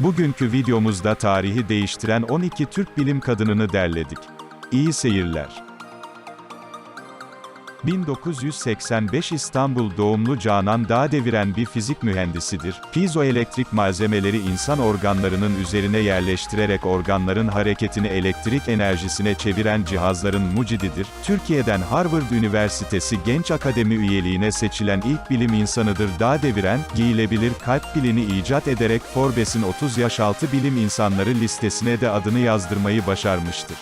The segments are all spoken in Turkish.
Bugünkü videomuzda tarihi değiştiren 12 Türk bilim kadınını derledik. İyi seyirler. 1985 İstanbul doğumlu Canan Dağdeviren bir fizik mühendisidir. Pizoelektrik malzemeleri insan organlarının üzerine yerleştirerek organların hareketini elektrik enerjisine çeviren cihazların mucididir. Türkiye'den Harvard Üniversitesi Genç Akademi üyeliğine seçilen ilk bilim insanıdır. Dağdeviren, giyilebilir kalp pilini icat ederek Forbes'in 30 yaş altı bilim insanları listesine de adını yazdırmayı başarmıştır.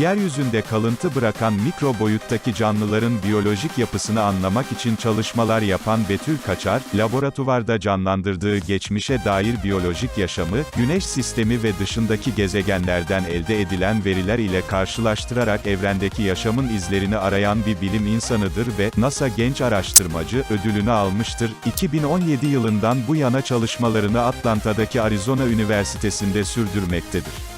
Yeryüzünde kalıntı bırakan mikro boyuttaki canlıların biyolojik yapısını anlamak için çalışmalar yapan Betül Kaçar, laboratuvarda canlandırdığı geçmişe dair biyolojik yaşamı, güneş sistemi ve dışındaki gezegenlerden elde edilen veriler ile karşılaştırarak evrendeki yaşamın izlerini arayan bir bilim insanıdır ve NASA Genç Araştırmacı ödülünü almıştır. 2017 yılından bu yana çalışmalarını Atlanta'daki Arizona Üniversitesi'nde sürdürmektedir.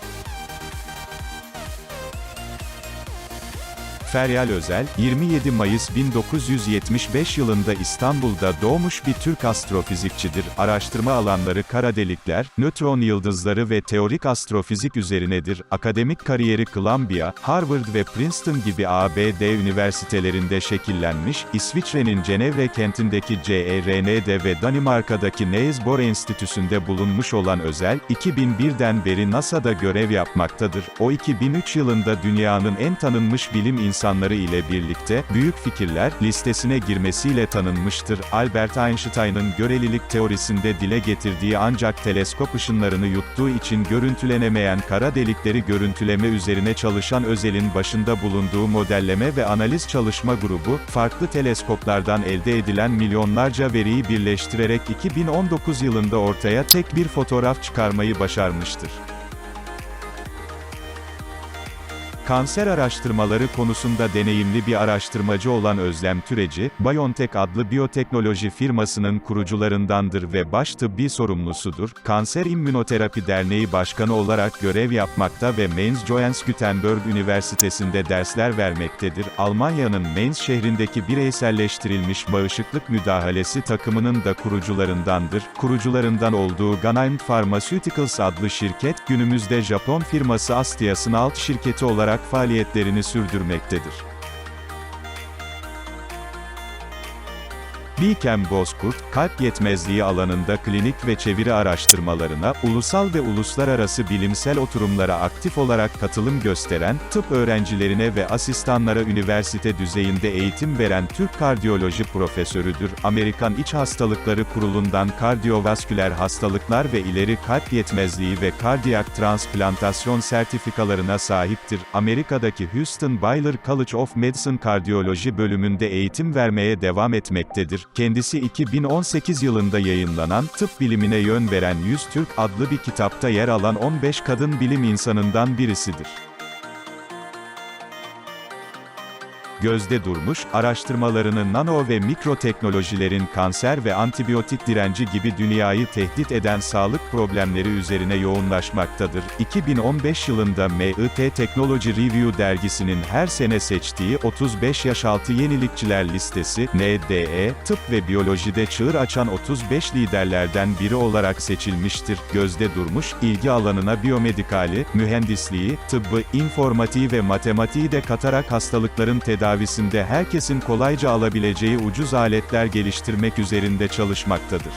Feryal Özel, 27 Mayıs 1975 yılında İstanbul'da doğmuş bir Türk astrofizikçidir. Araştırma alanları kara delikler, nötron yıldızları ve teorik astrofizik üzerinedir. Akademik kariyeri Columbia, Harvard ve Princeton gibi ABD üniversitelerinde şekillenmiş, İsviçre'nin Cenevre kentindeki CERN'de ve Danimarka'daki Niels Bohr Enstitüsü'nde bulunmuş olan Özel, 2001'den beri NASA'da görev yapmaktadır. O 2003 yılında dünyanın en tanınmış bilim insanı insanları ile birlikte, büyük fikirler, listesine girmesiyle tanınmıştır. Albert Einstein'ın görelilik teorisinde dile getirdiği ancak teleskop ışınlarını yuttuğu için görüntülenemeyen kara delikleri görüntüleme üzerine çalışan Özel'in başında bulunduğu modelleme ve analiz çalışma grubu, farklı teleskoplardan elde edilen milyonlarca veriyi birleştirerek 2019 yılında ortaya tek bir fotoğraf çıkarmayı başarmıştır. Kanser araştırmaları konusunda deneyimli bir araştırmacı olan Özlem Türeci, BioNTech adlı biyoteknoloji firmasının kurucularındandır ve baş tıbbi sorumlusudur. Kanser İmmünoterapi Derneği Başkanı olarak görev yapmakta ve Mainz Johannes Gutenberg Üniversitesi'nde dersler vermektedir. Almanya'nın Mainz şehrindeki bireyselleştirilmiş bağışıklık müdahalesi takımının da kurucularındandır. Kurucularından olduğu Ganheim Pharmaceuticals adlı şirket, günümüzde Japon firması Astias'ın alt şirketi olarak olarak faaliyetlerini sürdürmektedir. Bilkem Bozkurt, kalp yetmezliği alanında klinik ve çeviri araştırmalarına, ulusal ve uluslararası bilimsel oturumlara aktif olarak katılım gösteren, tıp öğrencilerine ve asistanlara üniversite düzeyinde eğitim veren Türk kardiyoloji profesörüdür. Amerikan İç Hastalıkları Kurulu'ndan kardiyovasküler hastalıklar ve ileri kalp yetmezliği ve kardiyak transplantasyon sertifikalarına sahiptir. Amerika'daki Houston Baylor College of Medicine kardiyoloji bölümünde eğitim vermeye devam etmektedir. Kendisi 2018 yılında yayınlanan Tıp Bilimine Yön Veren 100 Türk adlı bir kitapta yer alan 15 kadın bilim insanından birisidir. Gözde durmuş, araştırmalarını nano ve mikro teknolojilerin kanser ve antibiyotik direnci gibi dünyayı tehdit eden sağlık problemleri üzerine yoğunlaşmaktadır. 2015 yılında MIT Technology Review dergisinin her sene seçtiği 35 yaş altı yenilikçiler listesi, NDE, tıp ve biyolojide çığır açan 35 liderlerden biri olarak seçilmiştir. Gözde durmuş, ilgi alanına biyomedikali, mühendisliği, tıbbı, informatiği ve matematiği de katarak hastalıkların tedavi tedavisinde herkesin kolayca alabileceği ucuz aletler geliştirmek üzerinde çalışmaktadır.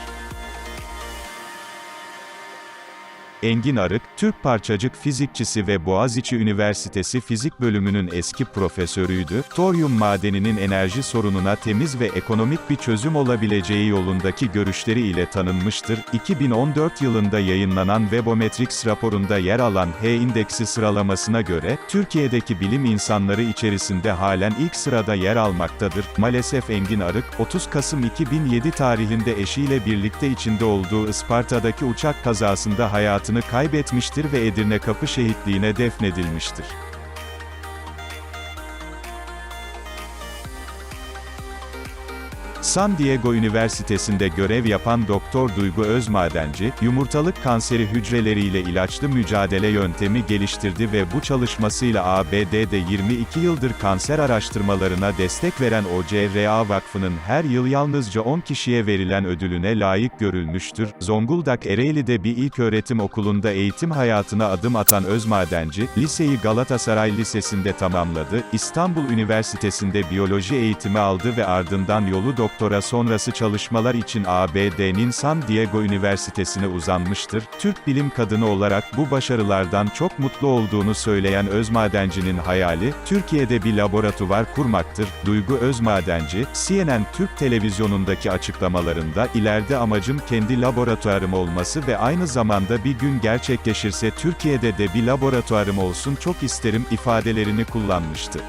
Engin Arık, Türk parçacık fizikçisi ve Boğaziçi Üniversitesi Fizik Bölümünün eski profesörüydü. Toryum madeninin enerji sorununa temiz ve ekonomik bir çözüm olabileceği yolundaki görüşleri ile tanınmıştır. 2014 yılında yayınlanan Webometrics raporunda yer alan H indeksi sıralamasına göre, Türkiye'deki bilim insanları içerisinde halen ilk sırada yer almaktadır. Maalesef Engin Arık, 30 Kasım 2007 tarihinde eşiyle birlikte içinde olduğu Isparta'daki uçak kazasında hayatını hayatını kaybetmiştir ve Edirne Kapı şehitliğine defnedilmiştir. San Diego Üniversitesi'nde görev yapan Doktor Duygu Özmadenci, yumurtalık kanseri hücreleriyle ilaçlı mücadele yöntemi geliştirdi ve bu çalışmasıyla ABD'de 22 yıldır kanser araştırmalarına destek veren OCRA Vakfı'nın her yıl yalnızca 10 kişiye verilen ödülüne layık görülmüştür. Zonguldak Ereğli'de bir ilköğretim okulunda eğitim hayatına adım atan Özmadenci, liseyi Galatasaray Lisesi'nde tamamladı, İstanbul Üniversitesi'nde biyoloji eğitimi aldı ve ardından yolu doktora sonrası çalışmalar için ABD'nin San Diego Üniversitesi'ne uzanmıştır. Türk bilim kadını olarak bu başarılardan çok mutlu olduğunu söyleyen Özmadenci'nin hayali, Türkiye'de bir laboratuvar kurmaktır. Duygu Özmadenci, CNN Türk televizyonundaki açıklamalarında, ileride amacım kendi laboratuvarım olması ve aynı zamanda bir gün gerçekleşirse Türkiye'de de bir laboratuvarım olsun çok isterim ifadelerini kullanmıştı.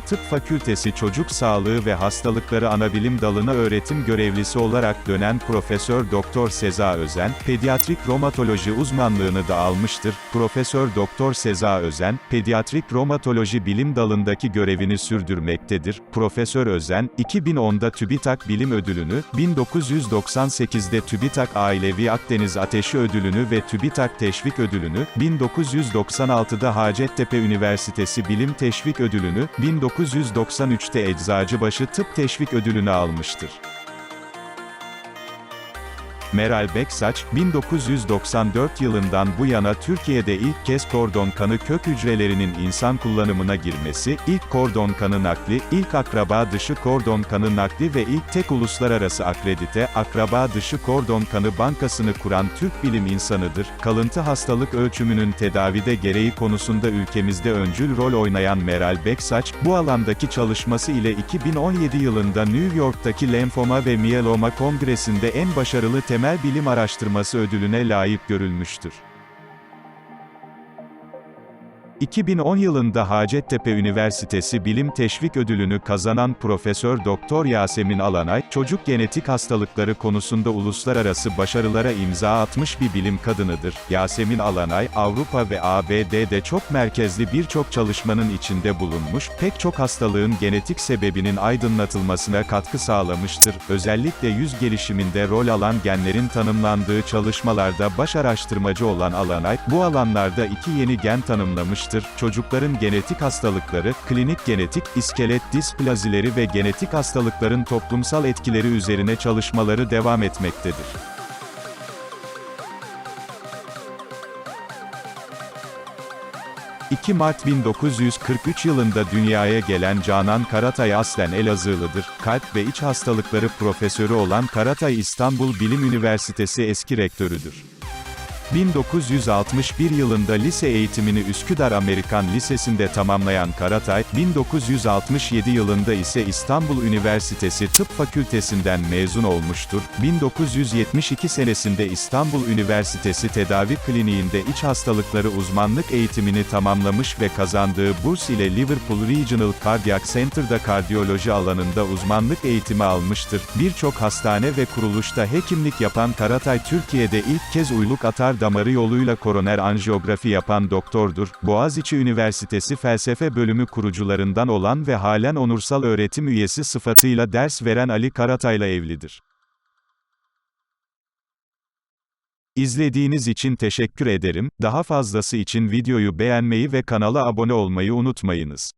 Tıp Fakültesi Çocuk Sağlığı ve Hastalıkları Anabilim Dalı'na öğretim görevlisi olarak dönen Profesör Doktor Seza Özen, pediatrik romatoloji uzmanlığını da almıştır. Profesör Doktor Seza Özen, pediatrik romatoloji bilim dalındaki görevini sürdürmektedir. Profesör Özen, 2010'da TÜBİTAK Bilim Ödülünü, 1998'de TÜBİTAK Ailevi Akdeniz Ateşi Ödülünü ve TÜBİTAK Teşvik Ödülünü, 1996'da Hacettepe Üniversitesi Bilim Teşvik Ödülünü, 1993'te Eczacıbaşı Tıp Teşvik Ödülünü almıştır. Meral Beksaç, 1994 yılından bu yana Türkiye'de ilk kez kordon kanı kök hücrelerinin insan kullanımına girmesi, ilk kordon kanı nakli, ilk akraba dışı kordon kanı nakli ve ilk tek uluslararası akredite, akraba dışı kordon kanı bankasını kuran Türk bilim insanıdır. Kalıntı hastalık ölçümünün tedavide gereği konusunda ülkemizde öncül rol oynayan Meral Beksaç, bu alandaki çalışması ile 2017 yılında New York'taki Lenfoma ve Miyeloma Kongresi'nde en başarılı temel bilim araştırması ödülüne layık görülmüştür. 2010 yılında Hacettepe Üniversitesi Bilim Teşvik Ödülünü kazanan Profesör Doktor Yasemin Alanay, çocuk genetik hastalıkları konusunda uluslararası başarılara imza atmış bir bilim kadınıdır. Yasemin Alanay, Avrupa ve ABD'de çok merkezli birçok çalışmanın içinde bulunmuş, pek çok hastalığın genetik sebebinin aydınlatılmasına katkı sağlamıştır. Özellikle yüz gelişiminde rol alan genlerin tanımlandığı çalışmalarda baş araştırmacı olan Alanay, bu alanlarda iki yeni gen tanımlamış Çocukların genetik hastalıkları, klinik genetik, iskelet displazileri ve genetik hastalıkların toplumsal etkileri üzerine çalışmaları devam etmektedir. ...2 Mart 1943 yılında dünyaya gelen Canan Karatay aslen Elazığlıdır. Kalp ve iç hastalıkları profesörü olan Karatay İstanbul Bilim Üniversitesi eski rektörüdür. 1961 yılında lise eğitimini Üsküdar Amerikan Lisesi'nde tamamlayan Karatay, 1967 yılında ise İstanbul Üniversitesi Tıp Fakültesinden mezun olmuştur. 1972 senesinde İstanbul Üniversitesi Tedavi Kliniğinde iç hastalıkları uzmanlık eğitimini tamamlamış ve kazandığı burs ile Liverpool Regional Cardiac Center'da kardiyoloji alanında uzmanlık eğitimi almıştır. Birçok hastane ve kuruluşta hekimlik yapan Karatay Türkiye'de ilk kez uyluk atar damarı yoluyla koroner anjiyografi yapan doktordur. Boğaziçi Üniversitesi Felsefe Bölümü kurucularından olan ve halen onursal öğretim üyesi sıfatıyla ders veren Ali Karatay'la evlidir. İzlediğiniz için teşekkür ederim. Daha fazlası için videoyu beğenmeyi ve kanala abone olmayı unutmayınız.